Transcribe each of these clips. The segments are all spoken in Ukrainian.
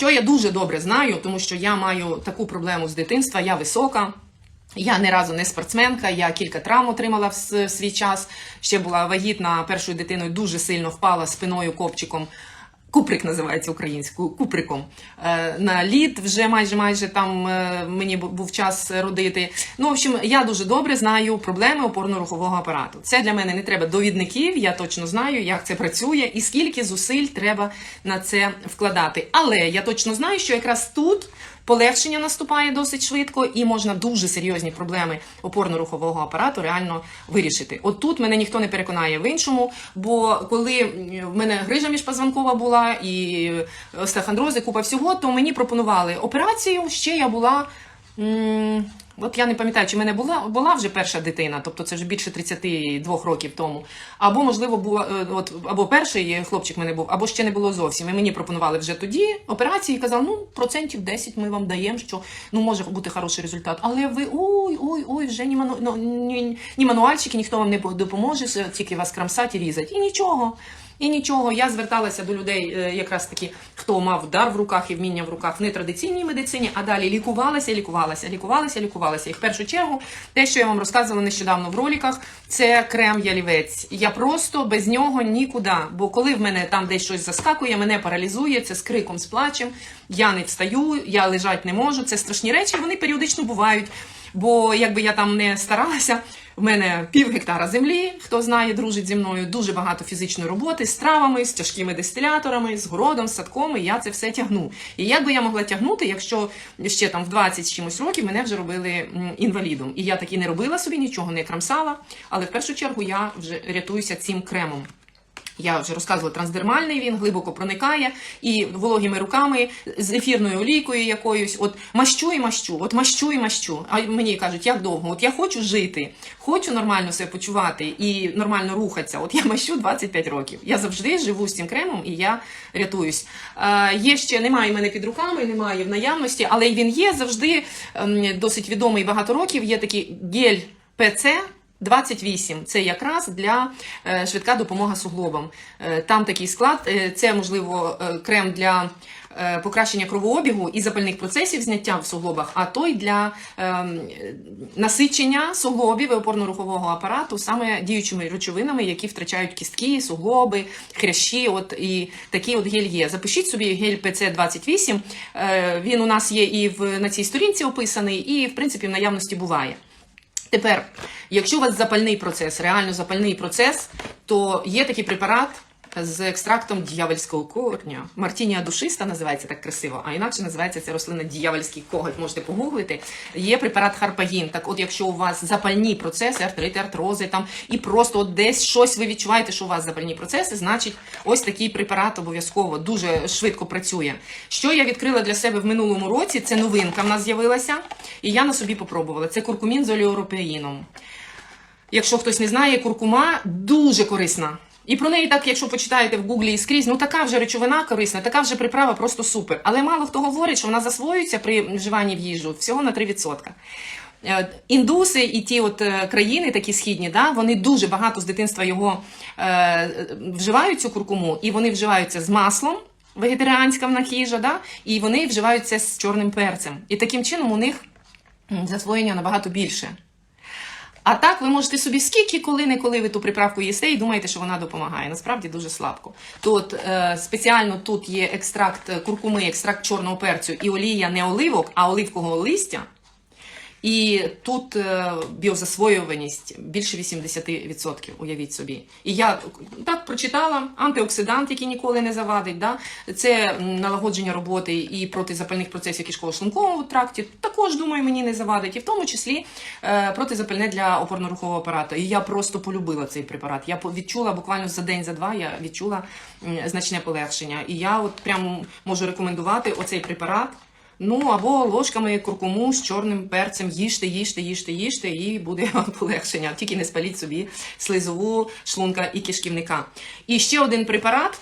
Що я дуже добре знаю, тому що я маю таку проблему з дитинства, я висока. Я ні разу не спортсменка, я кілька травм отримала в свій час. Ще була вагітна першою дитиною, дуже сильно впала спиною копчиком. Куприк називається українською куприком. Е, на лід вже майже майже там е, мені був час родити. Ну, в общем, я дуже добре знаю проблеми опорно-рухового апарату. Це для мене не треба довідників. Я точно знаю, як це працює і скільки зусиль треба на це вкладати. Але я точно знаю, що якраз тут полегшення наступає досить швидко, і можна дуже серйозні проблеми опорно-рухового апарату реально вирішити. От тут мене ніхто не переконає в іншому, бо коли в мене грижа міжпозвонкова була і остеохондрози, купа всього, то мені пропонували операцію. Ще я була. От я не пам'ятаю, чи в мене була, була вже перша дитина, тобто це вже більше 32 років тому. Або, можливо, була е, от або перший хлопчик в мене був, або ще не було зовсім. І мені пропонували вже тоді операції і казали, ну процентів 10 ми вам даємо, що ну може бути хороший результат. Але ви ой, ой, ой, вже ні, ману, ну, ні, ні мануальчики, ніхто вам не допоможе, тільки вас крамсать і різать. І нічого. І нічого, я зверталася до людей, е, якраз таки, хто мав дар в руках і вміння в руках в нетрадиційній медицині, а далі лікувалася, лікувалася, лікувалася, лікувалася. І в першу чергу, те, що я вам розказувала нещодавно в роліках, це крем ялівець. Я просто без нього нікуди. Бо коли в мене там десь щось заскакує, мене паралізує, це з криком, з плачем, я не встаю, я лежати не можу. Це страшні речі, вони періодично бувають. Бо якби я там не старалася, в мене пів гектара землі, хто знає, дружить зі мною, дуже багато фізичної роботи з травами, з тяжкими дистиляторами, з городом, з садком, і я це все тягну. І як би я могла тягнути, якщо ще там в 20 з чимось років мене вже робили інвалідом. І я таки не робила собі, нічого не крамсала, але в першу чергу я вже рятуюся цим кремом. Я вже розказувала, трансдермальний він глибоко проникає і вологими руками з ефірною олійкою якоюсь. От мащу і мащу, от мащу і мащу. А мені кажуть, як довго? От я хочу жити, хочу нормально себе почувати і нормально рухатися. От я мащу 25 років. Я завжди живу з цим кремом і я рятуюсь. Е, є ще немає мене під руками, немає в наявності, але він є завжди ем, досить відомий багато років. Є такий гель ПЦ. 28 це якраз для е, швидка допомога суглобам. Е, там такий склад. Е, це можливо крем для покращення кровообігу і запальних процесів зняття в суглобах, а той для насичення суглобів і опорно-рухового апарату саме діючими речовинами, які втрачають кістки, суглоби, хрящі. От і такий от гель є. Запишіть собі гель ПЦ 28 Е, Він у нас є і в на цій сторінці описаний, і в принципі в наявності буває. Тепер, якщо у вас запальний процес, реально запальний процес, то є такий препарат з екстрактом дьявольського корня. Мартінія душиста називається так красиво, а інакше називається ця рослина дьявольський коготь. Можете погуглити. Є препарат Харпагін. Так, от, якщо у вас запальні процеси, артрити, артрози там, і просто от десь щось ви відчуваєте, що у вас запальні процеси, значить, ось такий препарат обов'язково дуже швидко працює. Що я відкрила для себе в минулому році, це новинка в нас з'явилася, і я на собі попробувала. Це куркумін з олеоропеїном. Якщо хтось не знає, куркума дуже корисна. І про неї так, якщо почитаєте в гуглі і скрізь, ну така вже речовина корисна, така вже приправа просто супер. Але мало хто говорить, що вона засвоюється при вживанні в їжу всього на 3%. Е, Індуси і ті от е, країни, такі східні, да, вони дуже багато з дитинства його е, вживають цю куркуму, і вони вживаються з маслом, вегетаріанська в них їжа, да, і вони вживаються з чорним перцем. І таким чином у них засвоєння набагато більше. А так ви можете собі скільки, коли не коли ви ту приправку їсте і думаєте, що вона допомагає. Насправді дуже слабко. Тут е, спеціально тут є екстракт куркуми, екстракт чорного перцю і олія не оливок, а оливкового листя. І тут е, біозасвоюваність більше 80%, уявіть собі. І я так прочитала антиоксидант, який ніколи не завадить. Да? Це налагодження роботи і протизапальних процесів кишково-шлункового тракті. Також думаю, мені не завадить, і в тому числі е, протизапальне для опорно-рухового апарату. І я просто полюбила цей препарат. Я відчула буквально за день, за два я відчула значне полегшення. І я от прямо можу рекомендувати оцей препарат. Ну або ложками куркуму з чорним перцем їжте, їжте, їжте, їжте, і буде вам полегшення. Тільки не спаліть собі слизову шлунка і кишківника. І ще один препарат.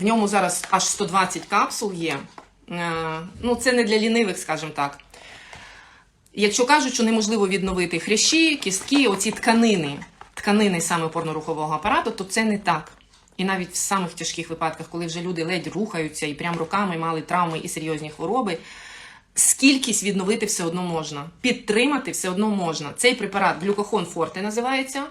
В ньому зараз аж 120 капсул є. Е, Ну, це не для лінивих, скажімо так. Якщо кажуть, що неможливо відновити хрящі, кістки, оці тканини, тканини саме опорно-рухового апарату, то це не так. І навіть в самих тяжких випадках, коли вже люди ледь рухаються і прям руками мали травми і серйозні хвороби, скількись відновити все одно можна. Підтримати все одно можна. Цей препарат глюкохон форте називається.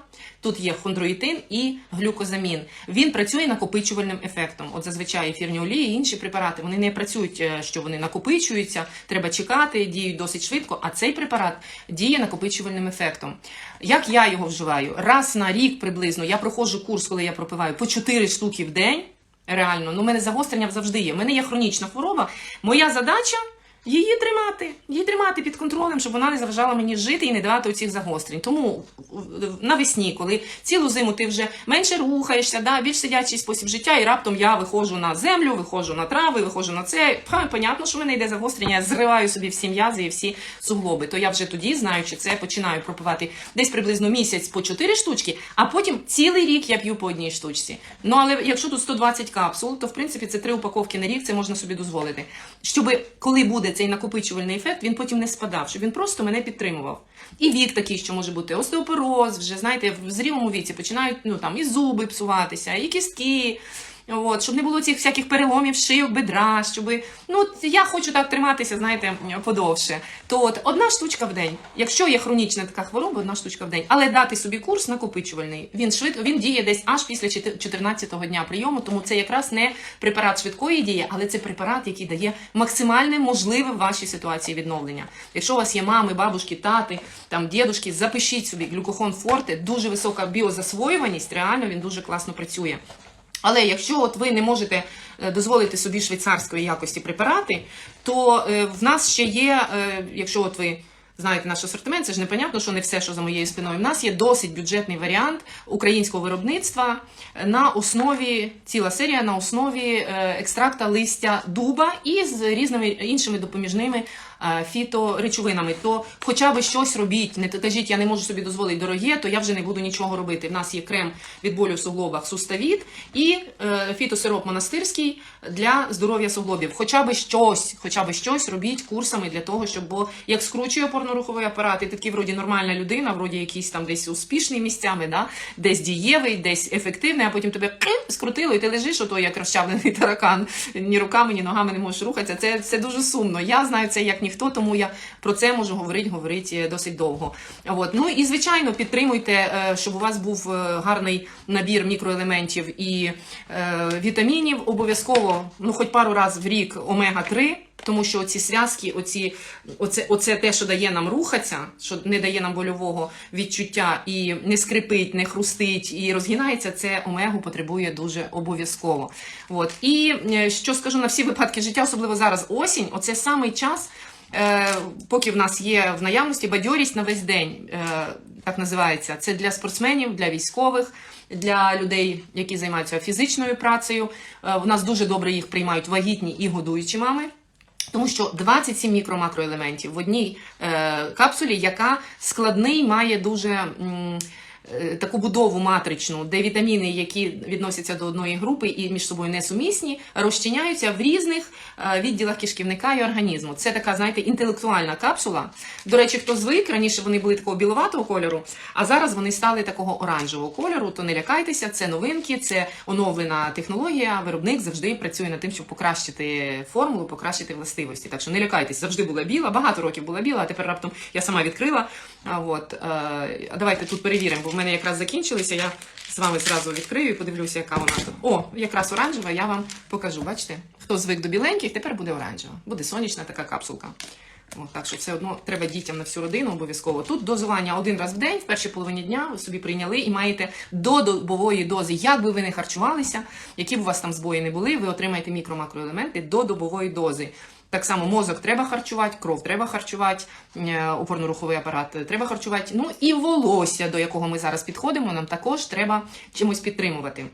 Тут є хондроїтин і глюкозамін. Він працює накопичувальним ефектом. От зазвичай ефірні олії і інші препарати вони не працюють, е, що вони накопичуються, треба чекати, діють досить швидко. А цей препарат діє накопичувальним ефектом. Як я його вживаю? Раз на рік приблизно я проходжу курс, коли я пропиваю по 4 штуки в день. Реально, ну у мене загострення завжди є. У мене є хронічна хвороба. Моя задача її тримати, її тримати під контролем, щоб вона не заважала мені жити і не давати оцих загострень. Тому в- навесні, коли цілу зиму ти вже менше рухаєшся, да, більш сидячий спосіб життя, і раптом я виходжу на землю, виходжу на трави, виходжу на це. Понятно, що в мене йде загострення, я зриваю собі всі м'язи і всі суглоби. То я вже тоді, знаючи це, починаю пропивати десь приблизно місяць по 4 штучки, а потім цілий рік я п'ю по одній штучці. Ну але якщо тут 120 капсул, то в принципі це три упаковки на рік, це можна собі дозволити. Щоб коли буде цей накопичувальний ефект, він потім не спадав, щоб він просто мене підтримував. І вік такий, що може бути остеопороз, вже знаєте, в зрілому віці починають ну там і зуби псуватися, і кістки. От, щоб не було цих всяких переломів, шийок, бедра, щоб ну я хочу так триматися, знаєте, подовше. То от одна штучка в день. Якщо є хронічна така хвороба, одна штучка в день, але дати собі курс накопичувальний. Він швидко він діє десь аж після 14-го дня прийому, тому це якраз не препарат швидкої дії, але це препарат, який дає максимальне можливе в вашій ситуації відновлення. Якщо у вас є мами, бабушки, тати, там дідушки, запишіть собі глюкохон форте, дуже висока біозасвоюваність, реально він дуже класно працює. Але якщо от ви не можете е, дозволити собі швейцарської якості препарати, то е, в нас ще є, е, якщо от ви знаєте наш асортимент, це ж непонятно, що не все, що за моєю спиною. В нас є досить бюджетний варіант українського виробництва на основі ціла серія на основі екстракта листя дуба і з різними іншими допоміжними фіторечовинами. То хоча б щось робіть, не кажіть, я не можу собі дозволити дороге, то я вже не буду нічого робити. В нас є крем від болю в суглобах суставіт і е, фітосироп монастирський для здоров'я суглобів. Хоча б щось, хоча б щось робіть курсами для того, щоб бо як скручує опорно-руховий апарат, і такий вроді нормальна людина, вроді якийсь там десь успішний місцями, да? десь дієвий, десь ефективний, а потім тебе скрутило, і ти лежиш, ото як розчавлений таракан. Ні руками, ні ногами не можеш рухатися. Це, це дуже сумно. Я знаю це як ніхто, тому я про це можу говорити, говорити досить довго. От. Ну і звичайно, підтримуйте, е, щоб у вас був е, гарний набір мікроелементів і е, вітамінів. Обов'язково, ну хоч пару разів в рік омега-3. Тому що ці зв'язки, оці, оце, оце те, що дає нам рухатися, що не дає нам больового відчуття і не скрипить, не хрустить і розгинається, це омегу потребує дуже обов'язково. От. І е, що скажу на всі випадки життя, особливо зараз осінь, оце самий час, е, поки в нас є в наявності бадьорість на весь день, е, так називається. Це для спортсменів, для військових. Для людей, які займаються фізичною працею, Е, в нас дуже добре їх приймають вагітні і годуючі мами. Тому що 27 мікро-макроелементів в одній е, капсулі, яка складний, має дуже м, е, таку будову матричну, де вітаміни, які відносяться до одної групи і між собою несумісні, розчиняються в різних е, відділах кишківника і організму. Це така, знаєте, інтелектуальна капсула. До речі, хто звик, раніше вони були такого біловатого кольору, а зараз вони стали такого оранжевого кольору. То не лякайтеся, це новинки, це оновлена технологія. Виробник завжди працює над тим, щоб покращити формулу, покращити властивості. Так що не лякайтесь, завжди була біла, багато років була біла, а тепер раптом я сама відкрила. А от е, давайте тут перевіримо, бо в мене якраз закінчилися. Я з вами зразу відкрию і подивлюся, яка вона тут. О, якраз оранжева, я вам покажу. Бачите? Хто звик до біленьких, тепер буде оранжева. Буде сонячна така капсулка. От, так що все одно треба дітям на всю родину обов'язково. Тут дозування один раз в день, в першій половині дня ви собі прийняли і маєте до добової дози, як би ви не харчувалися, які б у вас там збої не були, ви отримаєте мікро-макроелементи до добової дози. Так само мозок треба харчувати, кров треба харчувати, е, опорно-руховий апарат треба харчувати. Ну і волосся, до якого ми зараз підходимо, нам також треба чимось підтримувати.